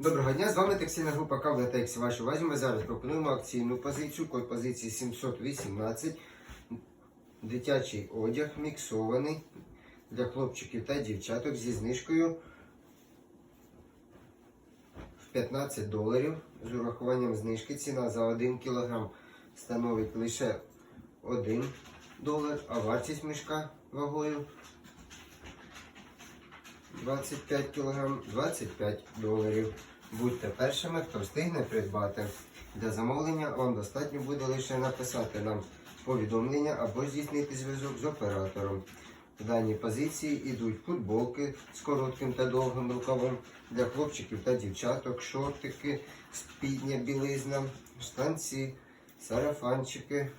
Доброго дня, з вами текстильна група Кавлетекс. Вашій увазі ми зараз пропонуємо акційну позицію, код позиції 718. Дитячий одяг міксований для хлопчиків та дівчаток зі знижкою в 15 доларів. З урахуванням знижки ціна за 1 кг становить лише 1 долар, а вартість мішка вагою 25 кг 25 доларів. Будьте першими, хто встигне придбати. Для замовлення вам достатньо буде лише написати нам повідомлення або здійснити зв'язок з оператором. В даній позиції йдуть футболки з коротким та довгим рукавом для хлопчиків та дівчаток, шортики, спідня білизна, штанці, сарафанчики.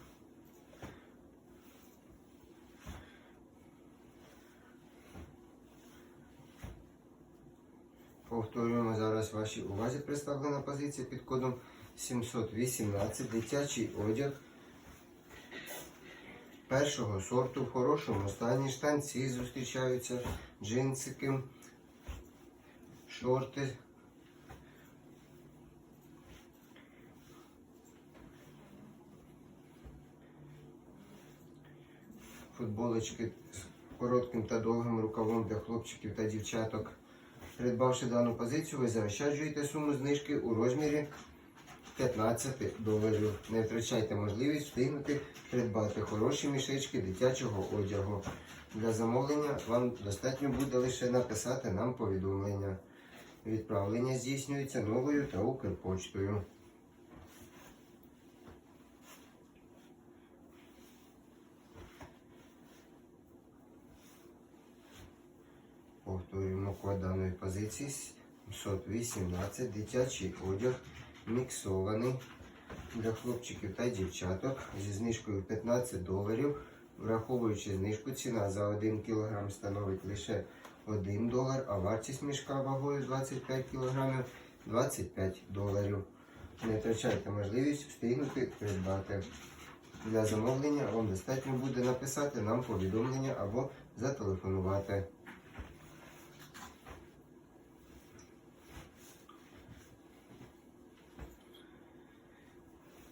Повторюємо зараз вашій увазі представлена позиція під кодом 718 дитячий одяг першого сорту в хорошому стані. Штанці зустрічаються, джинсики, шорти. Футболочки з коротким та довгим рукавом для хлопчиків та дівчаток. Придбавши дану позицію, ви заощаджуєте суму знижки у розмірі 15 доларів. Не втрачайте можливість встигнути придбати хороші мішечки дитячого одягу. Для замовлення вам достатньо буде лише написати нам повідомлення. Відправлення здійснюється новою та Укрпочтою. Повторюємо код даної позиції 718 дитячий одяг міксований для хлопчиків та дівчаток зі знижкою 15 доларів. Враховуючи знижку, ціна за 1 кг становить лише 1 долар, а вартість мішка вагою 25 кг 25 доларів. Не втрачайте можливість встигнути придбати. Для замовлення вам достатньо буде написати нам повідомлення або зателефонувати.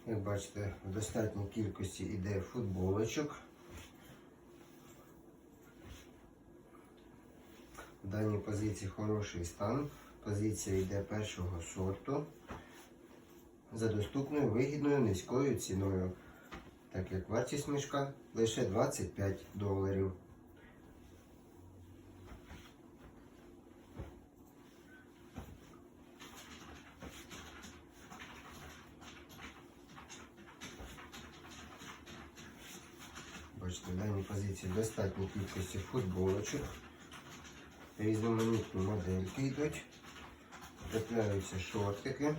Як бачите, в достатній кількості йде футболочок. В даній позиції хороший стан. Позиція йде першого сорту за доступною, вигідною, низькою ціною. Так як вартість мішка лише 25 доларів. Бачите, в даній позиції достатньо кількості футболочок. Різноманітні модельки йдуть. Трапляються шортики.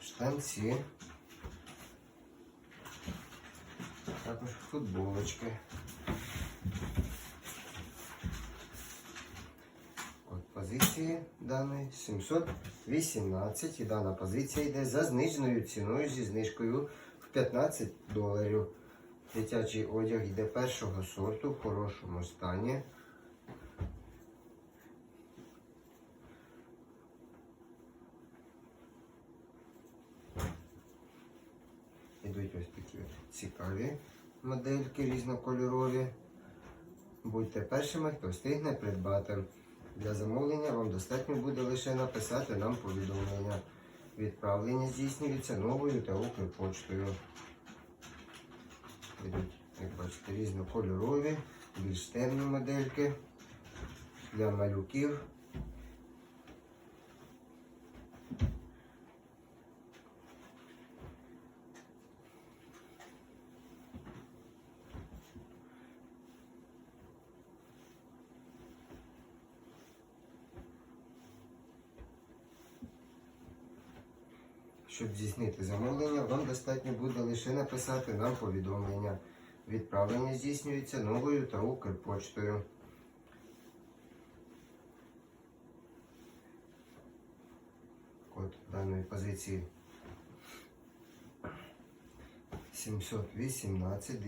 Штанці. Також футболочки. позиції даної 718 і дана позиція йде за зниженою ціною зі знижкою в 15 доларів. Дитячий одяг йде першого сорту в хорошому стані. Ідуть ось такі цікаві модельки різнокольорові. Будьте першими, хто встигне придбати. Для замовлення вам достатньо буде лише написати нам повідомлення. Відправлення здійснюється новою та Укрпочтою. Ідуть, як бачите, різнокольорові, більш темні модельки для малюків. Щоб здійснити замовлення, вам достатньо буде лише написати нам повідомлення. Відправлення здійснюється новою та Укрпочтою. Код даної позиції 718.